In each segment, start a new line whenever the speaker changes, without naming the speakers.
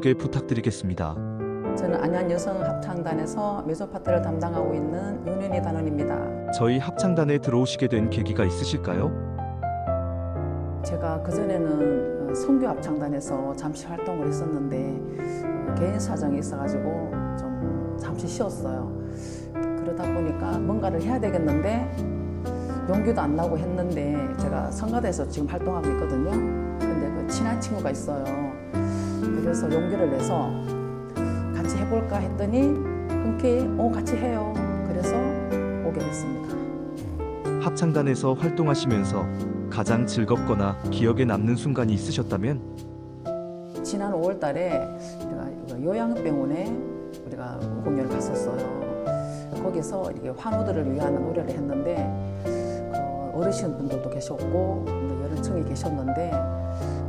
자기소개 부탁드리겠습니다.
저는 안양 여성 합창단에서 메조 파트를 담당하고 있는 윤윤희 단원입니다.
저희 합창단에 들어오시게 된 계기가 있으실까요?
제가 그전에는 어, 성교 합창단에서 잠시 활동을 했었는데 어, 개인 사정이 있어가지고 좀 잠시 쉬었어요. 그러다 보니까 뭔가를 해야 되겠는데 용기도 안 나고 했는데 제가 성가대에서 지금 활동하고 있거든요. 근데 그 친한 친구가 있어요. 그래서 용기를 내서 같이 해볼까 했더니 흔쾌히 어 같이 해요. 그래서 오게 됐습니다.
합창단에서 활동하시면서 가장 즐겁거나 기억에 남는 순간이 있으셨다면
지난 5월 달에 우리가 요양병원에 우리가 공연을 갔었어요. 거기서 이렇게 환우들을 위한 노래를 했는데 그 어르신 분들도 계셨고 뭐 여러 층이 계셨는데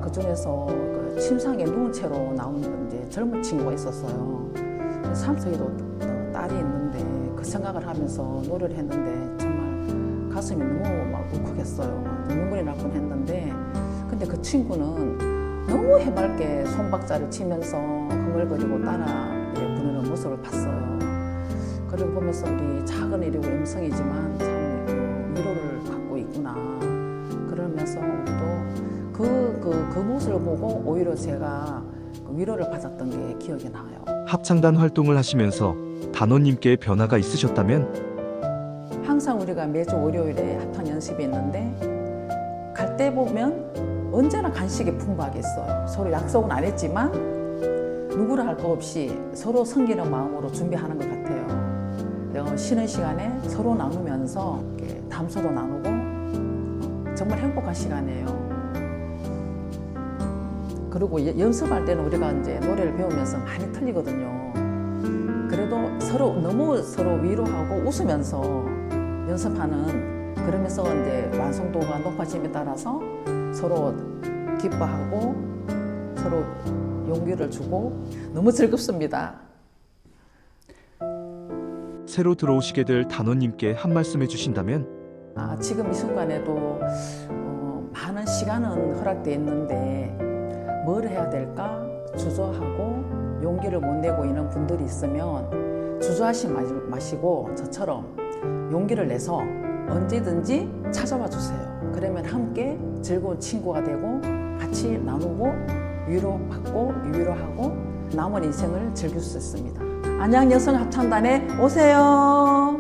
그 중에서 그 침상에 누운 채로 나온 이제 젊은 친구가 있었어요. 삼성이도 딸이 있는데 그 생각을 하면서 노래를 했는데 정말 가슴이 너무 막 울컥했어요. 눈물이 날 뻔 했는데 근데 그 친구는 너무 해맑게 손박자를 치면서 흥얼거리고 따라 부르는 모습을 봤어요. 그걸 보면서 우리 작은 일이고 음성이지만 참그 위로를 받고 있구나. 그러면서 우리도 그, 모습을 보고 오히려 제가 그 위로를 받았던 게 기억이 나요.
합창단 활동을 하시면서 단원님께 변화가 있으셨다면
항상 우리가 매주 월요일에 합창 연습이 있는데 갈 때 보면 언제나 간식이 풍부하게 있어요. 서로 약속은 안 했지만 누구를 할 거 없이 서로 섬기는 마음으로 준비하는 것 같아요. 쉬는 시간에 서로 나누면서 담소도 나누고 정말 행복한 시간이에요. 그리고 여- 연습할 때는 우리가 이제 노래를 배우면서 많이 틀리거든요. 그래도 서로 너무 서로 위로하고 웃으면서 연습하는 그러면서 이제 완성도가 높아짐에 따라서 서로 기뻐하고 서로 용기를 주고 너무 즐겁습니다.
새로 들어오시게 될 단원님께 한 말씀 해주신다면
아, 지금 이 순간에도 어, 많은 시간은 허락되어 있는데 뭘 해야 될까 주저하고 용기를 못 내고 있는 분들이 있으면 주저하지 마- 마시고 저처럼 용기를 내서 언제든지 찾아와 주세요. 그러면 함께 즐거운 친구가 되고 같이 나누고 위로받고 위로하고 남은 인생을 즐길 수 있습니다. 안양 여성 합창단에 오세요.